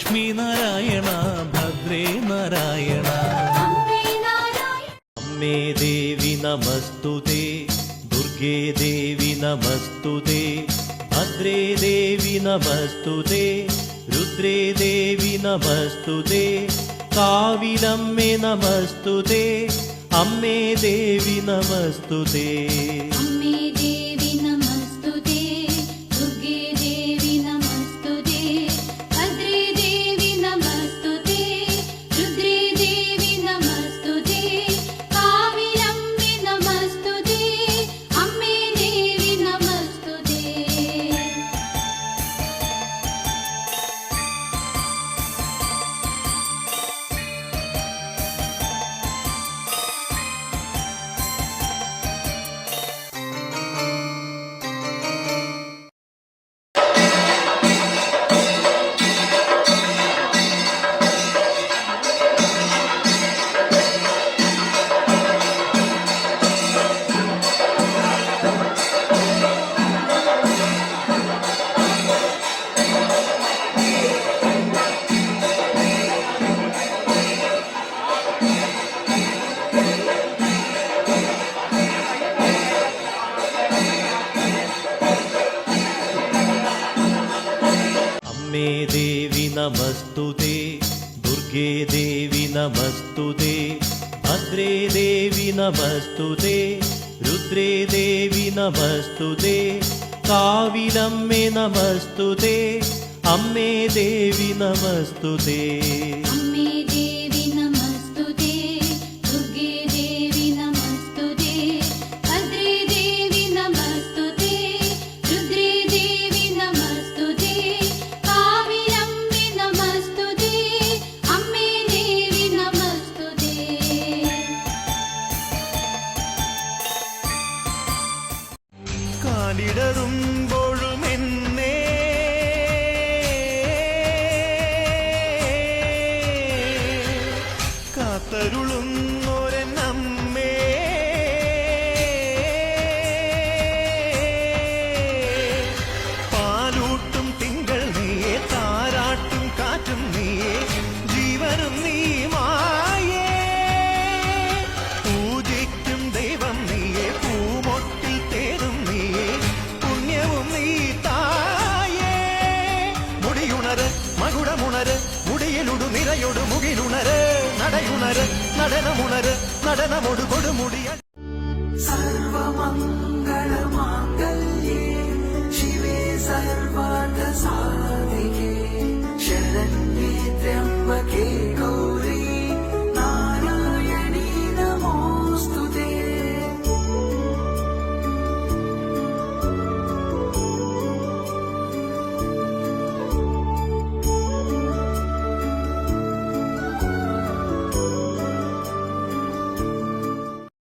ലക്ഷ്മി നാരായണ ഭദ്രേ നാരായണ. അമ്മേ ദേവി നമസ്തുതേ ദുർഗേ ദേവി നമസ്തുതേ ഭദ്രേ ദേവി നമസ്തുതേ രുദ്രേ ദേവി നമസ്തുതേ കാവിലമ്മേ നമസ്തുതേ അമ്മേ ദേവി നമസ്തുതേ. मे देवि नमस्तु ते दुर्गे देवि नमस्तु ते भद्रे देवि नमस्तु ते रुद्रे देवि नमस्तु ते काविलम्मे नमस्तु ते अम्मे देवि नमस्तु ते കാലിടറുമ്പോഴും എന്നേ കാത്തരുളുന്നൊരമ്മേ நிறையொடு முகிலுணரு நடையுணரு நடனமுணரு நடனமொடு கொடுமுடிய சர்வமந்த